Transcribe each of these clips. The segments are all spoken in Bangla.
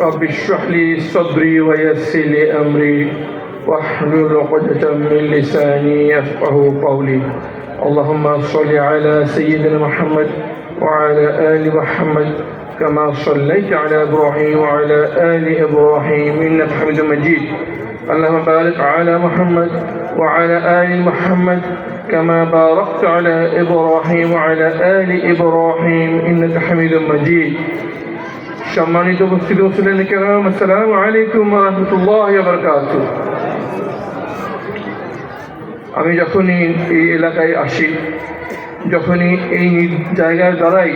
رب اشرح لي صدري ويسر لي أمري واحلل عقدة من لساني يفقه قولي. اللهم صل على سيدنا محمد وعلى آل محمد كما صليت على إبراهيم وعلى آل إبراهيم إنك حميد مجيد. اللهم بارك على محمد وعلى آل محمد كما باركت على إبراهيم وعلى آل إبراهيم إنك حميد مجيد. সম্মানিত উপস্থিত মুসলিম কেরাম, আসসালামু আলাইকুম রহমতুল্লাহ বারকাত আমি যখনই এই এলাকায় আসি, যখনই এই জায়গায় দাঁড়াই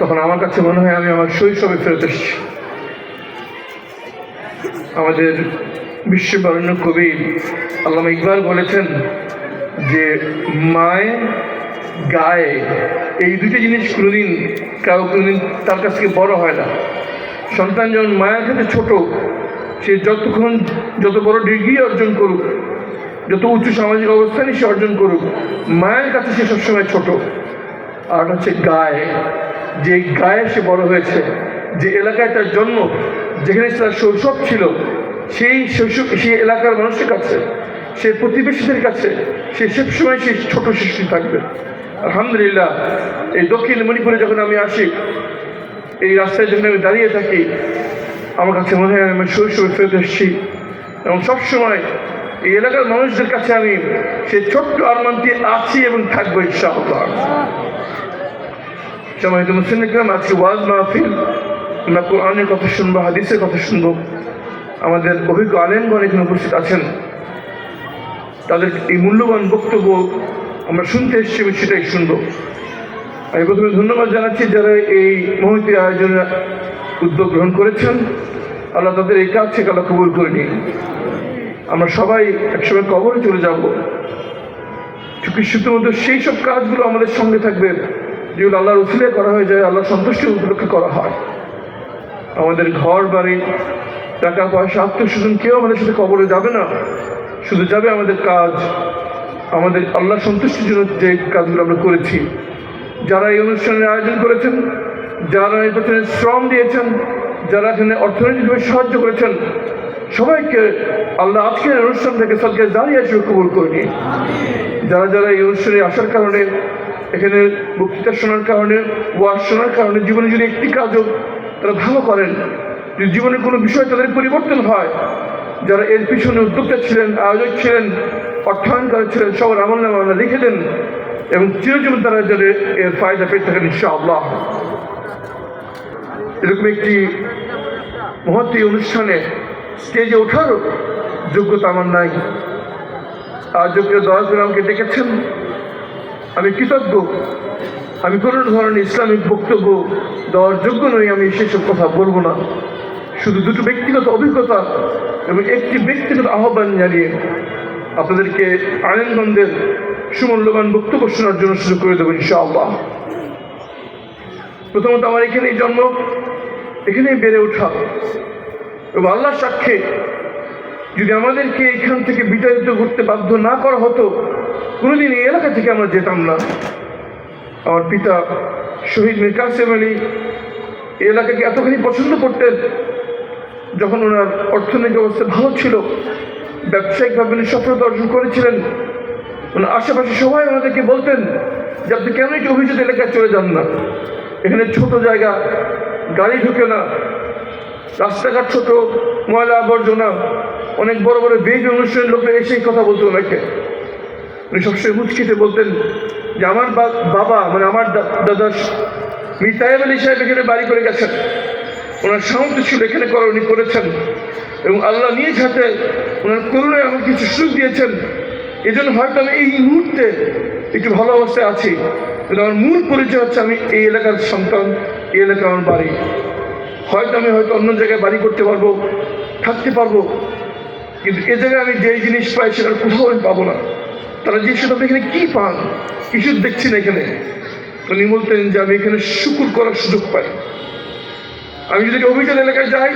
তখন আমার কাছে মনে হয় আমি আমার শৈশবে ফেরত এসেছি। আমাদের বিশ্ববরণ্য কবি আল্লামা ইকবাল বলেছেন যে মায় গায়ে এই দুটো জিনিস কোনোদিন কারও কোনোদিন তার কাছ থেকে বড় হয় না। সন্তান যখন মায়ের কাছে ছোট, সে যতক্ষণ যত বড় ডিগ্রি অর্জন করুক, যত উঁচু সামাজিক অবস্থানই সে অর্জন করুক, মায়ের কাছে সে সবসময় ছোট। আর হচ্ছে গায়ে। যে গায়ে সে বড় হয়েছে, যে এলাকায় তার জন্ম, যেখানে তার শৈশব ছিল, সেই শৈশব সেই এলাকার মানুষের কাছে সে প্রতিবেশীদের কাছে সে সবসময় সেই ছোট শিশু থাকবে। আলহামদুলিল্লাহ, এই দক্ষিণ মণিপুরে যখন আমি আসি, এই রাস্তায় যখন আমি দাঁড়িয়ে থাকি, আমার কাছে মনে হয় আমি শৈশবে ফেরত এসেছি। এবং সবসময় এই এলাকার মানুষদের কাছে আমি সেই ছোট্ট আরমানটি আছি এবং থাকব, ইনশাআল্লাহ। সম্মানিত মুসলিম আজকে ওয়াজ মাহফিল, আমরা কোরআনের কথা শুনব, হাদিসের কথা শুনব। আমাদের অভিজ্ঞ আলেমগণ এখানে উপস্থিত আছেন। তাদের এই মূল্যবান বক্তব্য আমরা শুনতে এসেছি এবং সেটাই শুনব। আমি প্রথমে ধন্যবাদ জানাচ্ছি যারা এই মহতি আয়োজনের উদ্যোগ গ্রহণ করেছেন। আল্লাহ তাদের এই কাজ থেকে আল্লাহ কবুল করে নিন। আমরা সবাই একসময় কবরে চলে যাব। শুধুমাত্র সেই সব কাজগুলো আমাদের সঙ্গে থাকবে। যেগুলো আল্লাহর উচিলে করা হয়ে যায়, আল্লাহ সন্তুষ্টি উপলক্ষে করা হয়। আমাদের ঘর, বাড়ি, টাকা পয়সা আত্মস্বজন কেউ আমাদের সাথে কবরে যাবে না। শুধু যাবে আমাদের কাজ আমাদের আল্লাহ সন্তুষ্টির জন্য যে কাজগুলো আমরা করেছি। যারা এই অনুষ্ঠানের আয়োজন করেছেন, যারা এই পেছনে শ্রম দিয়েছেন, যারা এখানে অর্থনৈতিকভাবে সাহায্য করেছেন, সবাইকে আল্লাহ আজকের অনুষ্ঠান থেকে সবকে দাঁড়িয়ে আসবে কবুল করে নিয়ে যারা যারা এই অনুষ্ঠানে আসার কারণে, এখানে বক্তৃতা শোনার কারণে, ওয়াজ শোনার কারণে জীবনে যদি একটি কাজও তারা ভালো করেন, যদি জীবনে কোনো বিষয় তাদের পরিবর্তন হয়, যারা এর পিছনে উদ্যোক্তা ছিলেন, আয়োজক ছিলেন অর্থায়নকারী ছিলেন সবার আমল নামে লিখে দেন এবং চিরজীবন তারা যাতে এর ফায়দা পেতে থাকেন ইনশাআল্লাহ। এরকম একটি মহৎ অনুষ্ঠানে স্টেজে ওঠারও যোগ্যতা আমার নাই। আর যোগ্য করে আমাকে ডেকেছেন। আমি কৃতজ্ঞ। আমি কোনো ধরনের ইসলামিক বক্তব্য দেওয়ার যোগ্য নই, আমি সেসব কথা বলব না। শুধু দুটো ব্যক্তিগত অভিজ্ঞতা এবং একটি ব্যক্তিগত আহ্বান জানিয়ে আপনাদেরকে আনন্দগঞ্জের সুমূল্যবান বক্তব্য শোনার জন্য সুযোগ করে দেবো, ইনশাআল্লাহ। প্রথমত আমার এখানেই জন্ম, এখানেই বেড়ে ওঠা। এবং আল্লাহ সাক্ষী, যদি আমাদেরকে এখান থেকে বিতাড়িত করতে বাধ্য না করা হতো, কোনোদিন এই এলাকা থেকে আমরা যেতাম না। আমার পিতা শহীদ মীর কাসেম আলী এই এলাকাকে এতখানি পছন্দ করতেন, যখন ওনার অর্থনৈতিক অবস্থা ভালো ছিল ব্যবসায়িকভাবে উনি সফলতা অর্জন করেছিলেন। ওনার আশেপাশে সবাই ওনাদেরকে বলতেন যে আপনি কেন একটু অভিযোগ এলাকায় চলে যান না? এখানে ছোট জায়গা, গাড়ি ঢুকে না, রাস্তাঘাট ছোট, ময়লা আবর্জনা, অনেক বড় বড় বেগ অনুষ্ঠানের লোকরা এসেই কথা বলতো ওনাকে। উনি সবসময় মুচকিতে বলতেন যে আমার বাবা মানে আমার দাদা মীর তাইব আলী সাহেব এখানে বাড়ি করে গেছেন। ওনার ছিল এখানে করা উনি করেছেন। এবং আল্লাহ নিজ হাতে ওনার করুণায় আমাকে কিছু সুখ দিয়েছেন। এই জন্য হয়তো আমি এই মুহূর্তে একটু ভালো অবস্থায় আছি। কিন্তু আমার মূল পরিচয় হচ্ছে আমি এই এলাকার সন্তান, এই এলাকা আমার বাড়ি। হয়তো আমি হয়তো অন্য জায়গায় বাড়ি করতে পারব, থাকতে পারব। কিন্তু এ জায়গায় আমি যেই জিনিস পাই সেটা কোথাও আমি পাবো না। তারা যে সেটা এখানে কী পান? কিছু দেখছি না এখানে। উনি বলতেন যে, আমি এখানে শুকুর করার সুযোগ পাই। আমি যদি অভিযোগ এলাকায় যাই,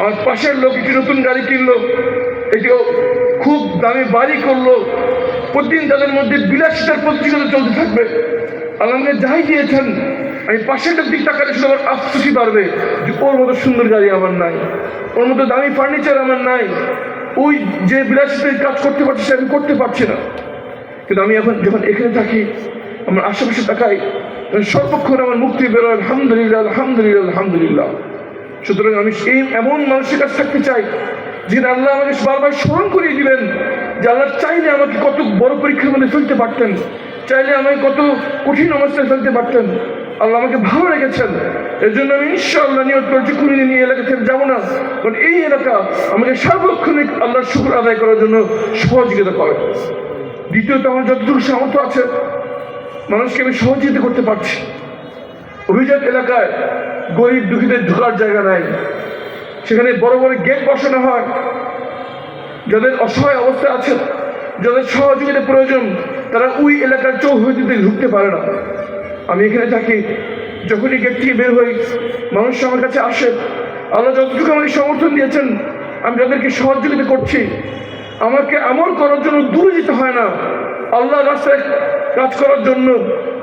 আমার পাশের লোক একটি নতুন গাড়ি কিনলো একটি খুব দামি বাড়ি করল, প্রতিদিন তাদের মধ্যে বিলাসিতার প্রতিযোগিতা চলতে থাকবে। আল্লাহ আমাকে যাই দিয়েছেন, আমি পাশেরটার দিক তাকালে শুধু আমার আফসুসি বাড়বে যে ওর মতো সুন্দর গাড়ি আমার নাই, ওর মতো দামি ফার্নিচার আমার নাই। ওই যে বিলাসিতের কাজ করতে পারছি আমি করতে পারছি না। কিন্তু আমি এখন যখন এখানে থাকি আমার আশেপাশে তাকাই সর্বক্ষণ আমার মুক্তি বেরোয়, আলহামদুলিল্লাহ আলহামদুলিল্লাহ আলহামদুলিল্লাহ। সুতরাং আমি এই এমন মানুষের কাছে থাকতে চাই যেটা আল্লাহ আমাকে বারবার স্মরণ করিয়ে দিবেন, যে আল্লাহ চাইলে আমাকে কত বড় পরীক্ষার মধ্যে ফেলতে পারতেন, চাইলে আমাকে কত কঠিন অবস্থায় ফেলতে পারতেন। আল্লাহ আমাকে ভালো রেখেছেন। এর জন্য আমি ইনশাআল্লাহ নিয়ত করছি নিয়ে এলাকা থেকে যাব না, কারণ এই এলাকা আমাকে সার্বক্ষণিক আল্লাহর শুক্র আদায় করার জন্য সহযোগিতা করে। দ্বিতীয়ত, আমার যতটুকু সামর্থ্য আছে মানুষকে আমি সহযোগিতা করতে পারছি। অভিজাত এলাকায় গরিব দুঃখীদের ঢোকার জায়গা নাই। সেখানে বড় বড় গেট বসানো হয়। যাদের অসহায় অবস্থা আছে, যাদের সহযোগিতা প্রয়োজন, তারা ওই এলাকার চৌহদিতে ঢুকতে পারে না। আমি এখানে থাকি, যখনই গেট থেকে বের হই, মানুষ আমার কাছে আসে, আল্লাহ যতটুকু আমাকে সমর্থন দিয়েছেন, আমি যাদেরকে সহযোগিতা করছি। আমাকে আমল করার জন্য দূরে যেতে হয় না। আল্লাহ রাস্তায় কাজ করার জন্য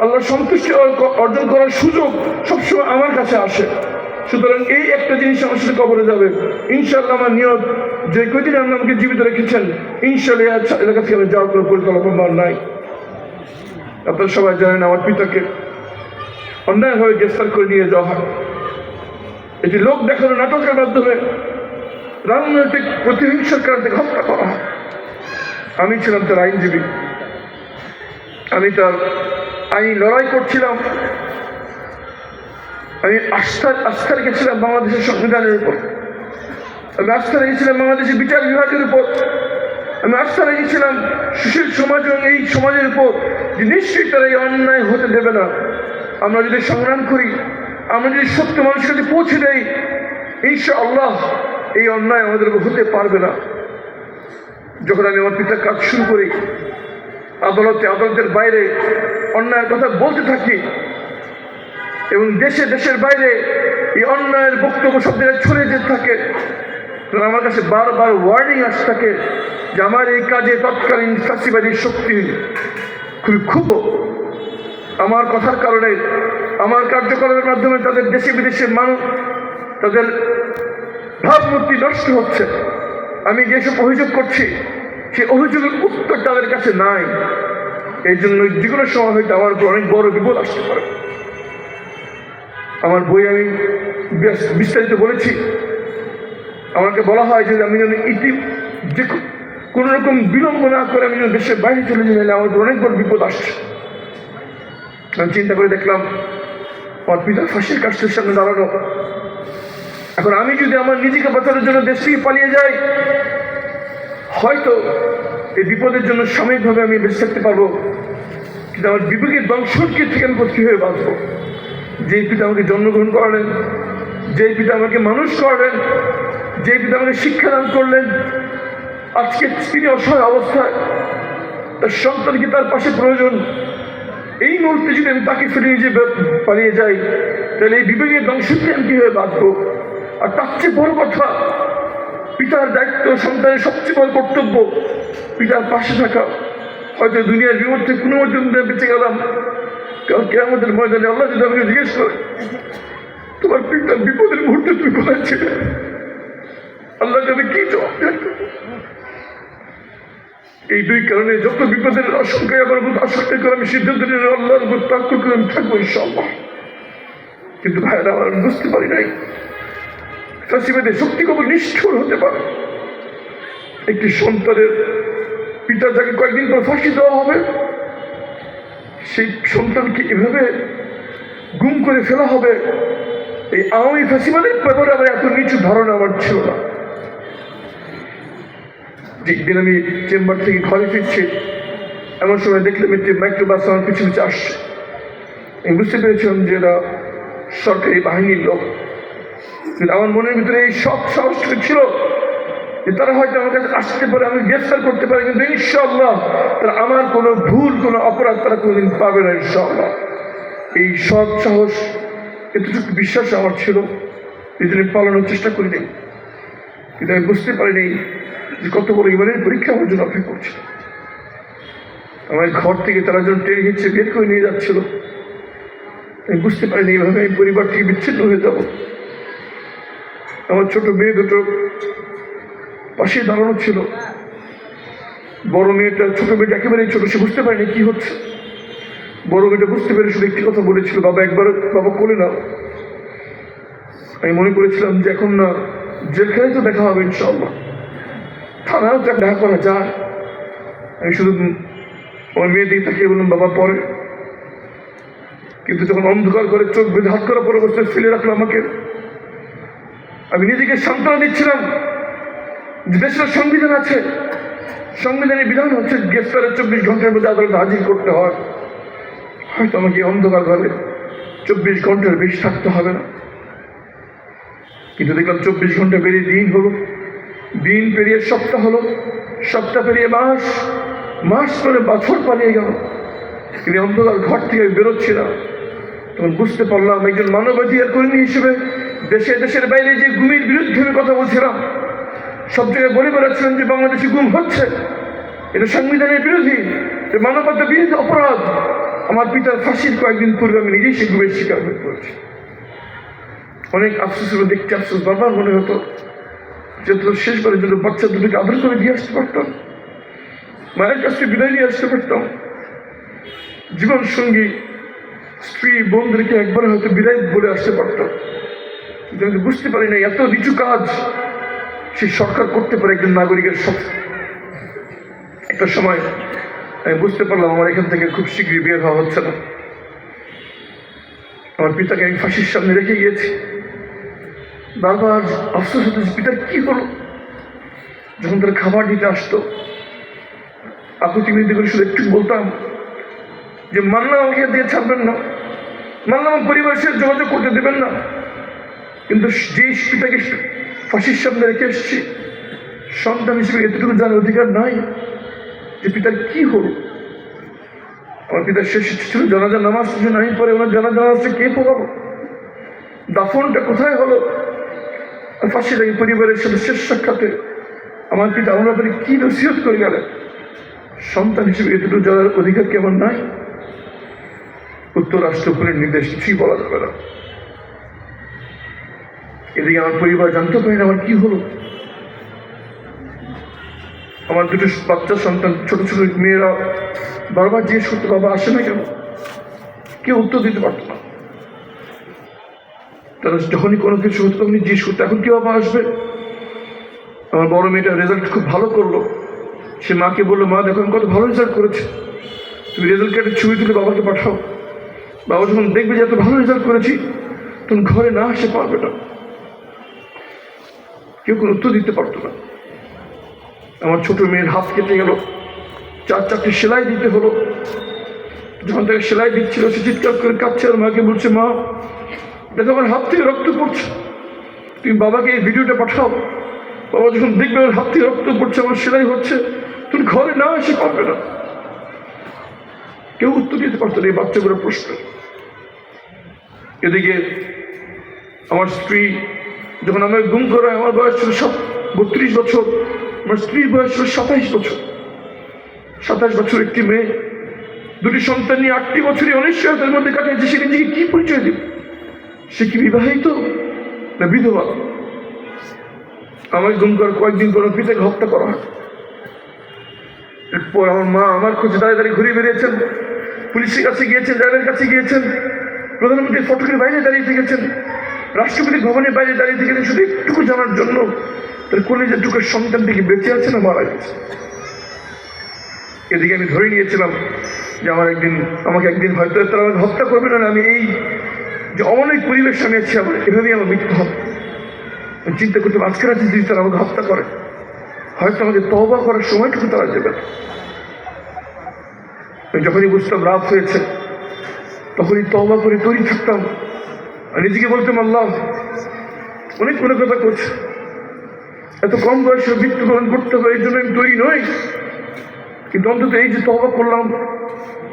আল্লাহ সন্তুষ্টি অর্জন করার সুযোগ সবসময় আমার কাছে আসে। সুতরাং এই একটা জিনিস আমার সাথে কবরে যাবে। ইনশাল্লাহ আমার নিয়ত, যে কদিন আপনি আমাকে জীবিত রেখেছেন ইনশাল্লাহ আচ্ছা এলাকা থেকে আমি যাওয়ার কোনো পরিকল্পনা নাই। আপনারা সবাই জানেন আমার পিতাকে অন্যায়ভাবে গ্রেফতার করে নিয়ে যাওয়া হয়। এটি লোক দেখানো নাটকের মাধ্যমে রাজনৈতিক প্রতিহিংসার কারণে হত্যা করা হয়। আমি ছিলাম তার আইনজীবী। আমি তার, আমি লড়াই করছিলাম। আমি আস্থা আস্থা রেখেছিলাম বাংলাদেশের সংবিধানের উপর। আমি আস্থা রেখেছিলাম বাংলাদেশের বিচার বিভাগের উপর। আমি আস্থা রেখেছিলাম সুশীল সমাজ এবং এই সমাজের উপর যে নিশ্চয়ই তারা এই অন্যায় হতে দেবে না। আমরা যদি সংগ্রাম করি, আমরা যদি সত্য মানুষের কাছে পৌঁছে দেই ইনশা আল্লাহ এই অন্যায় আমাদের হতে পারবে না। যখন আমি আমার পিতার কাজ শুরু করি আদালতে, আদালতের বাইরে অন্যায়ের কথা বলতে থাকি এবং দেশে, দেশের বাইরে এই অন্যায়ের বক্তব্য সব জায়গায় ছড়িয়ে যেতে থাকে। আমার কাছে বারবার ওয়ার্নিং আসতে থাকে যে আমার এই কাজে তৎকালীন ফাঁসিবাদীর শক্তি খুবই ক্ষুব্ধ। আমার কথার কারণে, আমার কার্যকলাপের মাধ্যমে তাদের দেশে বিদেশে মানুষ তাদের ভাবমূর্তি নষ্ট হচ্ছে। আমি যেসব অভিযোগ করছি সেই অভিযোগের উত্তর তাদের কাছে নাই। এই জন্য যে কোনো সময় হয়তো আমার উপর অনেক বড় বিপদ আসতে পারে। আমার বই আমি বিস্তারিত বলেছি। আমাকে বলা হয় যে আমি যেন ইতি যে কোনো রকম বিলম্ব না করে আমি যেন দেশের বাইরে চলে যাই নাহলে আমার অনেক বড় বিপদ আসছে। আমি চিন্তা করে দেখলাম, আমার পিতার ফাঁসির কাজটার সামনে দাঁড়ানো। এখন আমি যদি আমার নিজেকে বাঁচানোর জন্য দেশ থেকে পালিয়ে যাই হয়তো এই বিপদের জন্য সাময়িকভাবে আমি বেঁচে থাকতে পারব, কিন্তু আমার বিবেকের বংশকে থেকে আমি কীভাবে বাঁচবো? যে পিতা আমাকে জন্মগ্রহণ করালেন যে পিতা আমাকে মানুষ করালেন যে পিতা আমাকে শিক্ষাদান করলেন, আজকে তিনি অসহায় অবস্থায়, তার সন্তানকে তার পাশে প্রয়োজন, এই মুহূর্তে যদি আমি তাকে ফিরে নিজে পালিয়ে যাই, তাহলে এই বিবেকের ধ্বংসকে আমি কীভাবে বাঁচবো? আর তার চেয়ে বড় কথা পিতার দায়িত্ব সন্তানের সবচেয়ে বড় কর্তব্য। পিতার পাশে থাকা। হয়তো দুনিয়ার বিপক্ষে কোনো মধ্যে বেঁচে গেলাম। কারণ কে আমাদের ময়দানে আল্লাহ যদি আমাকে জিজ্ঞেস করে, তোমার পিতার বিপদের মুহূর্তে তুমি কোথায় আল্লাহ যাবে কি জবাব? এই দুই কারণে যত বিপদের আশঙ্কায় আমার মধ্যে আশঙ্কা করে আমি সিদ্ধান্ত নিয়ে আল্লাহর উপর তাক্য করে আমি থাকব ইনশাল্লাহ কিন্তু ভাইরা আমার বুঝতে পারি নাই। ফাঁসিবাদে শক্তি কবর নিষ্ঠুর হতে পারে। একটি সন্তানের পিতা যাকে কয়েকদিন পর ফাঁসি দেওয়া হবে। সেই সন্তানকে এভাবে গুম করে ফেলা হবে, এই আওয়ামী ফাঁসিবাদের ব্যাপারে আমার এত নিচু ধারণা আমার ছিল না। একদিন আমি চেম্বার থেকে ঘরে ফিরছি, এমন সময় দেখলাম একটি মাইক্রো বাস আমার পিছু পিছু আসছে। আমি বুঝতে পেরেছিলাম যে এরা সরকারি বাহিনীর লোক। কিন্তু আমার মনের ভিতরে এই সব সাহসটুকু ছিল যে তারা হয়তো আমার কাছে আসতে পারে, আমি গ্রেফতার করতে পারি, কিন্তু ইনশাল্লাহ তারা আমার কোনো ভুল, কোনো অপরাধ তারা কোনোদিন পাবে না ইনশাল্লাহ এই সৎ সাহস, এতটুকু বিশ্বাস আমার ছিল জন্য পালানোর চেষ্টা করি করিনি। কিন্তু আমি বুঝতে পারিনি যে কত বড় ইমানের পরীক্ষা আমার জন্য অপেক্ষা করছিল। আমার ঘর থেকে তারা যখন ট্রেন হিচ্ছে বের করে নিয়ে যাচ্ছিল। আমি বুঝতে পারিনি এইভাবে আমি পরিবার থেকে বিচ্ছিন্ন হয়ে যাব। আমার ছোট মেয়ে দুটো পাশে দাঁড়ানো ছিল। বড় মেয়েটা, ছোট মেয়েটা একেবারেই ছোট, সে বুঝতে পারেনি কি হচ্ছে। বড় মেয়েটা বুঝতে পেরে শুধু একটি কথা বলেছিল, বাবা, একবার বাবা কোলে না আমি মনে করেছিলাম যে এখন না জেলখানায় তো দেখা হবে ইনশাল্লাহ থানাও তো দেখা করা যায়। আমি শুধু আমার মেয়ে দিকে তাকিয়ে বললাম, বাবা, পরে। কিন্তু যখন অন্ধকার করে চোখ বেঁধে হাত করা পরে অবস্থায় ফেলে রাখল আমাকে আমি নিজেকে সান্ত্বনা দিচ্ছিলাম। দেশের সংবিধান আছে। সংবিধানের বিধান হচ্ছে গ্রেফতারের চব্বিশ ঘণ্টার মধ্যে আদালতে হাজির করতে হয়। হয়তো আমাকে অন্ধকার ঘরে চব্বিশ ঘণ্টার বেশি থাকতে হবে না। কিন্তু দেখলাম চব্বিশ ঘণ্টা পেরিয়ে দিন হলো। দিন পেরিয়ে সপ্তাহ হলো। সপ্তাহ পেরিয়ে মাস। মাস করে বছর পালিয়ে গেল। কিন্তু অন্ধকার ঘর থেকে আমি বেরোচ্ছিলাম। তখন বুঝতে পারলাম একজন মানবাধিকার কর্মী হিসেবে দেশে, দেশের বাইরে যে গুমের বিরুদ্ধে আমি কথা বলছিলাম, সব জায়গায় বলে বেড়াচ্ছিলাম যে বাংলাদেশে গুম হচ্ছে। এটা সংবিধানের বিরোধী এটা মানবতা বিরোধী অপরাধ। আমার পিতার ফাঁসির কয়েকদিন পূর্বে আমি নিজেই সে গুমের শিকার হয়ে পড়েছি। অনেক আফসোস হলো, দেখতে আফসোস, বারবার মনে হতো যে তো শেষবারের জন্য বাচ্চা দুটোকে আদর করে দিয়ে আসতে পারতাম। মায়ের কাছ বিদায় নিয়ে আসতে পারতাম। জীবন সঙ্গী স্ত্রী বোনদেরকে একবার হয়তো বিদায় বলে আসতে পারতাম। কিন্তু বুঝতে পারি না, এত নিচু কাজ সে সরকার করতে পারে একজন নাগরিকের সাথে। একটা সময় আমি বুঝতে পারলাম, আমার এখান থেকে খুব শীঘ্রই বের হওয়া হচ্ছে না। আমার পিতাকে আমি ফাঁসির সামনে রেখে গিয়েছি। বারবার আফসোস হতো যে, পিতার কি হলো? যখন তার খাবার দিতে আসতো আকুতি মিনতি করে শুধু একটু বলতাম যে, মান্না আমাকে দিয়ে ছাড়বেন না। মান্না আমার পরিবারের সাথে যোগাযোগ করতে দেবেন না। কিন্তু যে পিতাকে ফাঁসির সামনে রেখে এসেছি, সন্তান হিসেবে এতটুকু জানার অধিকার নাই যে পিতার কি হলো? আমার পিতার শেষ ছিল জানাজা নামাজ কিছু নাই পরে ওনার জানাজা নামাজটা কে পড়াবো? দাফনটা কোথায় হলো? আর ফাঁসি লাগে পরিবারের সাথে শেষ সাক্ষাতে আমার পিতা আমার ব্যাপারে কি নসিহত করে গেলেন? সন্তান হিসেবে এতটুকু জানার অধিকার কেমন নাই? উত্তর রাষ্ট্রপুরের নির্দেশ কিছুই বলা যাবে না। এদিকে আমার পরিবার জানতে পারে না, আমার কি হলো? আমার দুটো বাচ্চা সন্তান, ছোট ছোট মেয়েরা, বারবার জিজ্ঞেস করতে বাবা আসে না কেন? কেউ উত্তর দিতে পারতো না। তারা যখনই কোনো কিছু হতো তখনই জিজ্ঞেস করতো এখন কেউ বাবা আসবে? আমার বড় মেয়েটা রেজাল্ট খুব ভালো করল। সে মাকে বলল, মা, দেখো, আমি কত ভালো রেজাল্ট করেছে। তুমি রেজাল্ট কার্ডের ছবি তুলে বাবাকে পাঠাও। বাবা যখন দেখবে যে এত ভালো রেজাল্ট করেছি, তখন ঘরে না আসে পারবে না। কেউ উত্তর দিতে পারতো না। আমার ছোট মেয়ের হাত কেটে গেল। চার চারটে সেলাই দিতে হলো। যখন তাকে সেলাই দিচ্ছিল, সে চিৎকার করে কাঁদছে আর মাকে বলছে, মা, দেখো আমার হাত থেকে রক্ত পড়ছে। তুমি বাবাকে এই ভিডিওটা পাঠাও। বাবা যখন দেখবে আমার হাত থেকে রক্ত পড়ছে, আমার সেলাই হচ্ছে, তুমি ঘরে না এসে পারবে না। কেউ উত্তর দিতে পারতো না এই বাচ্চাগুলোর প্রশ্ন। এদিকে আমার স্ত্রী যখন আমার গুম করা আমার বয়স ছিল সব বত্রিশ বছর, আমার স্ত্রীর বয়স ছিল সাতাইশ বছর। সাতাশ বছর একটি মেয়ে, দুটি সন্তান নিয়ে আটটি বছরই অনিশ্চয়তার মধ্যে কাটিয়েছে সে নিজেকে কি পরিচয় দেবে? সে কি বিবাহিত না বিধবা? আমার গুম করার কয়েকদিন পর পিতাকে হত্যা করা হয়। এরপর আমার মা আমার খোঁজে দাঁড়িয়ে ঘুরে বেরিয়েছেন পুলিশের কাছে গিয়েছেন র্যাবের কাছে গিয়েছেন, প্রধানমন্ত্রীর ফটকের বাইরে দাঁড়িয়ে থেকেছেন। রাষ্ট্রপতি ভবনের বাইরে দাঁড়িয়ে থেকেছেন শুধু একটুকু জানার জন্য তার কলেজের টুকের সন্তানটিকে বেঁচে আছে না মারা গেছে? এদিকে আমি ধরে নিয়েছিলাম যে আমার একদিন, আমাকে একদিন হয়তো তারা আমাকে হত্যা করবে না আমি এই যে অনেক পরিবেশ আমি আছি, আমার এভাবেই আমার মৃত্যু হবে। আমি চিন্তা করতাম, আজকে রাতে যদি তারা আমাকে হত্যা করে, হয়তো আমাকে তহবা করার সময়টুকু তারা দেবে। না। যখনই বুঝতাম রাত হয়েছে, তখনই তহবা করে তৈরি থাকতাম। নিজেকে বলতাম, আল্লাহ, অনেক মনে কথা করছে। এত কম বয়সে মৃত্যুবরণ করতে হবে, এই জন্য আমি তৈরি নই। কিন্তু অন্তত এই যে তহবা করলাম,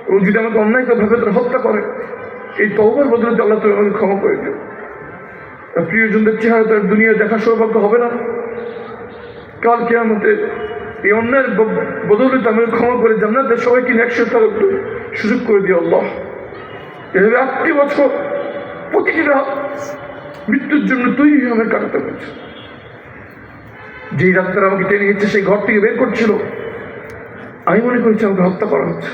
ও যদি আমাকে অন্যায় ভাবে তারা হত্যা করে। এই তহবার বদলে আল্লাহ তুমি আমাকে ক্ষমা করে দেবে আর প্রিয়জনদের চেহারা তার দুনিয়া দেখা সৌভাগ্য হবে না। কাল কেয়ামতে এই অন্যায়ের ব- বদৌলতে আমাকে ক্ষমা করে জান্নাতের সবাইকে একসাথে সুযোগ করে দিও আল্লাহ। এভাবে আটটি বছর প্রতিটি রাত মৃত্যুর জন্য তৈরি হয়ে আমার কাটাতে হয়েছে। যেই ডাক্তার আমাকে টেনে গেছে সেই ঘর থেকে বের করছিল। আমি মনে করেছি আমাকে হত্যা করা হচ্ছে।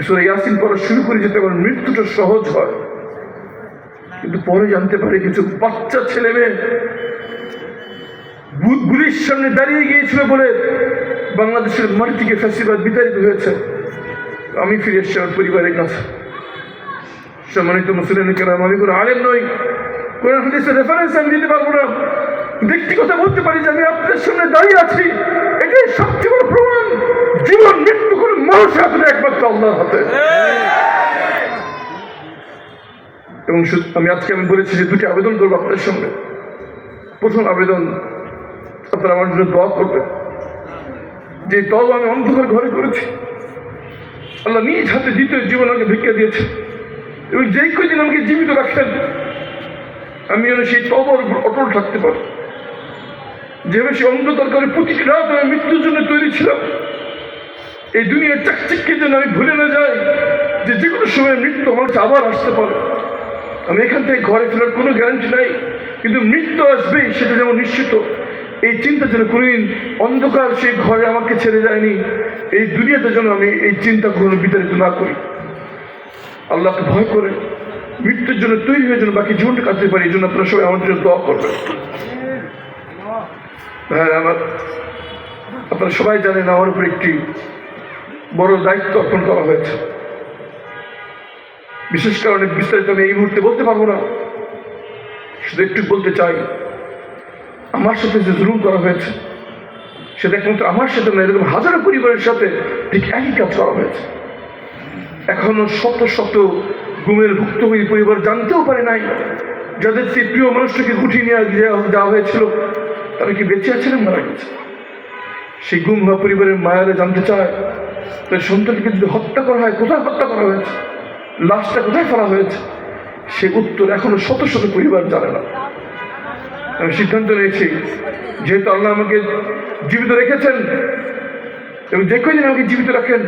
সুরে ইয়াসিন পড়া শুরু করে যেতে পারে মৃত্যুটা সহজ হয়। কিন্তু পরে জানতে পারে কিছু বাচ্চা ছেলে মেয়ে গুলির সামনে দাঁড়িয়ে গিয়েছিল বলে বাংলাদেশের মাটি থেকে ফ্যাসিবাদ বিতাড়িত হয়েছে। আমি ফিরে এসেছি আমার পরিবারের কাছে। সম্মানিত মুসলিম আমি কোনো আলেম নই। রেফারেন্স আমি দিতে পারব না। ব্যক্তিগত বলতে পারি যে আমি আপনাদের সামনে আছি। এটাই সবচেয়ে বড় এবং আমি আজকে আমি বলেছি যে দুটি আবেদন করব আপনাদের সামনে। প্রথম আবেদন, আপনারা আমার জন্য দোয়া করবেন। যে দল আমি অন্ধকার ঘরে করেছি। আল্লাহ নিজ হাতে দ্বিতীয় জীবন আমাকে ভিক্ষা দিয়েছে এবং যেই কদিন আমাকে জীবিত রাখেন আমি যেন সেই তবর অটল থাকতে পারি। যেভাবে সেই অন্ধকার করে প্রতিটি রাত আমি মৃত্যুর জন্য তৈরি ছিলাম, এই দুনিয়ার চাকচিক্যের যেন আমি ভুলে না যাই যে যে কোনো সময় মৃত্যু আমার আবার আসতে পারে। আমি এখান থেকে ঘরে ফেরার কোনো গ্যারান্টি নাই, কিন্তু মৃত্যু আসবেই সেটা যেমন নিশ্চিত। এই চিন্তা যেন কোনোদিন অন্ধকার সেই ঘরে আমাকে ছেড়ে যায়নি, এই দুনিয়াতে যেন আমি এই চিন্তা কখনো বিতাড়িত না করি। আল্লাহকে ভয় করে মৃত্যুর জন্য তৈরি হয়ে যেন বাকি জীবনটা কাটতে পারি, এই জন্য আপনারা সবাই আমার জন্য দোয়া করবেন। হ্যাঁ আমার আপনারা সবাই জানেন আমার উপর একটি বড় দায়িত্ব অর্পণ করা হয়েছে। বিশেষ কারণে বিস্তারিত আমি এই মুহূর্তে বলতে পারব না। শুধু একটু বলতে চাই, আমার সাথে যে জুলুম করা হয়েছে, সেটা একমাত্র আমার সাথে না, এরকম হাজারো পরিবারের সাথে ঠিক একই কাজ করা হয়েছে। এখনও শত শত গুমের ভুক্তভোগী পরিবার জানতেও পারে নাই। যাদের সেই প্রিয় মানুষটাকে গুটিয়ে নিয়ে দেওয়া হয়েছিল, তারা কি বেঁচে আছে না মারা গেছে? সেই গুম হওয়া পরিবারের মায়ারা জানতে চায় তার সন্তানকে যদি হত্যা করা হয়, কোথায় হত্যা করা হয়েছে? লাশটা কোথায় ফেলা হয়েছে? সে উত্তর এখনও শত শত পরিবার জানে না। আমি সিদ্ধান্ত নিয়েছি, যেহেতু আল্লাহ আমাকে জীবিত রেখেছেন, এবং যে আমাকে জীবিত রাখেন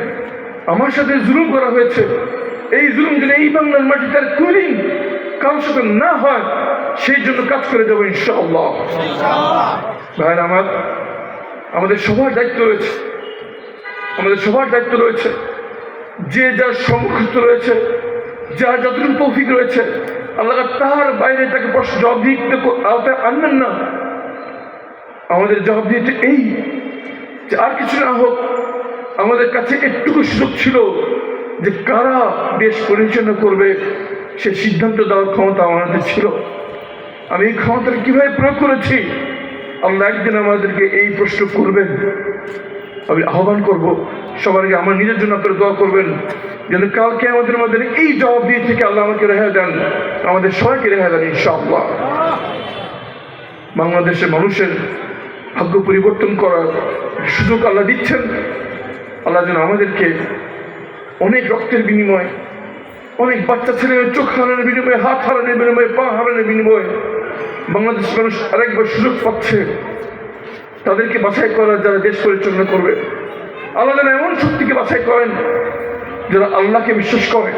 আমার সাথে জুলুম করা হয়েছে। এই জুলুম যদি এই বাংলার মাটিতে আর কোনদিন কারোর সাথে না হয়, সেই জন্য কাজ করে যাব ইনশাআল্লাহ। ভাই আমার, আমাদের সবার দায়িত্ব রয়েছে। আমাদের সবার দায়িত্ব রয়েছে। যে যার সম্মুখস্থ রয়েছে, যার যতটুকু তৌফিক রয়েছে, আল্লাহ তার বাইরে তাকে প্রশ্ন জবাব দিতে আওতায় আনবেন না। আমাদের জবাব দিতে এই, যে আর কিছু না হোক আমাদের কাছে একটুকু সুযোগ ছিল যে কারা দেশ পরিচালনা করবে, সে সিদ্ধান্ত দেওয়ার ক্ষমতা আমাদের ছিল। আমি এই ক্ষমতাটা কীভাবে প্রয়োগ করেছি? আল্লাহ একদিন আমাদেরকে এই প্রশ্ন করবেন। আমি আহ্বান করব আগে আমার নিজের জন্য আপনারা দোয়া করবেন, যেন কালকে আমাদের মধ্যে এই জবাব দিয়ে থেকে আল্লাহ আমাকে রেহাই দেন, আমাদের সবাইকে রেহাই দেন ইনশাআল্লাহ। বাংলাদেশের মানুষের ভাগ্য পরিবর্তন করার সুযোগ আল্লাহ দিচ্ছেন। আল্লাহ যেন আমাদেরকে অনেক রক্তের বিনিময়, অনেক বাচ্চা ছেলেমেয়ের চোখ হারানোর বিনিময়ে, হাত হারানোর বিনিময়ে, পা হারানোর বিনিময়ে বাংলাদেশ মানুষ আরেকবার সুযোগ পাচ্ছে তাদেরকে বাছাই করার যারা দেশ পরিচালনা করবে। আল্লাহ যেন এমন শক্তিকে বাছাই করেন যারা আল্লাহকে বিশ্বাস করে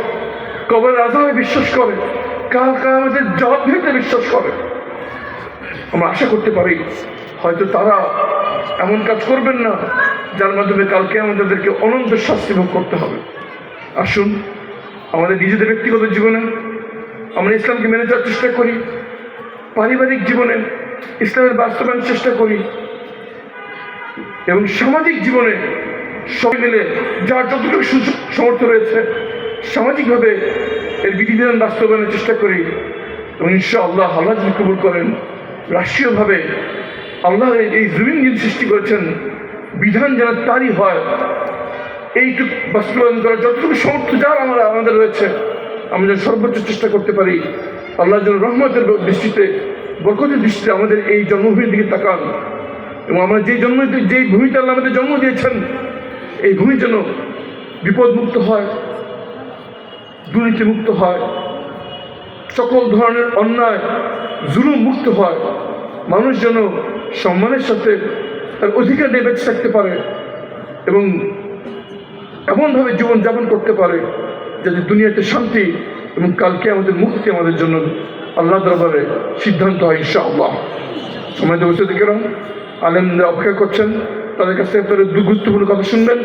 কবরের আজামে বিশ্বাস করে, কাল কাল আমাদের জবাব বিশ্বাস করে। আমরা আশা করতে পারি হয়তো তারা এমন কাজ করবেন না, যার মাধ্যমে কালকে আমাদেরকে অনন্ত শাস্তি ভোগ করতে হবে। আসুন, আমাদের নিজেদের ব্যক্তিগত জীবনে আমরা ইসলামকে মেনে যাওয়ার চেষ্টা করি, পারিবারিক জীবনে ইসলামের বাস্তবায়নের চেষ্টা করি, এবং সামাজিক জীবনে সবাই মিলে যার যতটুকু সুযোগ সমর্থ রয়েছে, সামাজিকভাবে এর বিধিবিধান বাস্তবায়নের চেষ্টা করি। এবং ঈশ্বর আল্লাহ কবুল করেন, রাষ্ট্রীয়ভাবে আল্লাহ এই জমিন যিনি সৃষ্টি করেছেন, বিধান যেন তারই হয়, এইটুকু বাস্তবায়ন করার যতটুকু সমর্থ যার আমরা আমাদের রয়েছে, আমরা যেন সর্বোচ্চ চেষ্টা করতে পারি। আল্লাহ যেন রহমতের দৃষ্টিতে, বরকতের দৃষ্টিতে আমাদের এই জন্মভূমির দিকে তাকান। এবং আমরা যেই জন্ম যেই ভূমিতে আল্লাহ আমাদের জন্ম দিয়েছেন, এই ভূমি যেন বিপদমুক্ত হয় দুর্নীতি মুক্ত হয়, সকল ধরনের অন্যায়, জুলুম মুক্ত হয়। মানুষ যেন সম্মানের সাথে তার অধিকার নিয়ে বেঁচে থাকতে পারে এবং এমনভাবে জীবনযাপন করতে পারে যাতে দুনিয়াতে শান্তি এবং কালকে আমাদের মুক্তি আমাদের জন্য আল্লাহ দরবারে সিদ্ধান্ত হয়, ইনশাআল্লাহ। সময় দেবো কেরম আলেমরা অপেক্ষা করছেন। তাদের কাছ থেকে আপনারা গুরুত্বপূর্ণ কথা শুনবেন।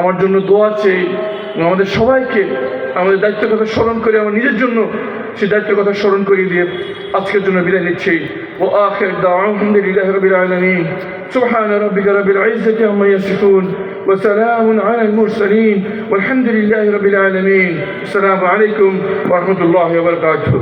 আমার জন্য দোয়া এবং আমাদের সবাইকে আমাদের দায়িত্বের কথা স্মরণ করে, আমার নিজের জন্য সেই দায়িত্বের কথা স্মরণ করিয়ে দিয়ে আজকের জন্য বিদায় নিচ্ছি। وآخر دعواهم لله رب العالمين. سبحان ربك رب العزة عما يصفون وسلام على المرسلين والحمد لله رب العالمين. السلام عليكم ورحمة الله وبركاته.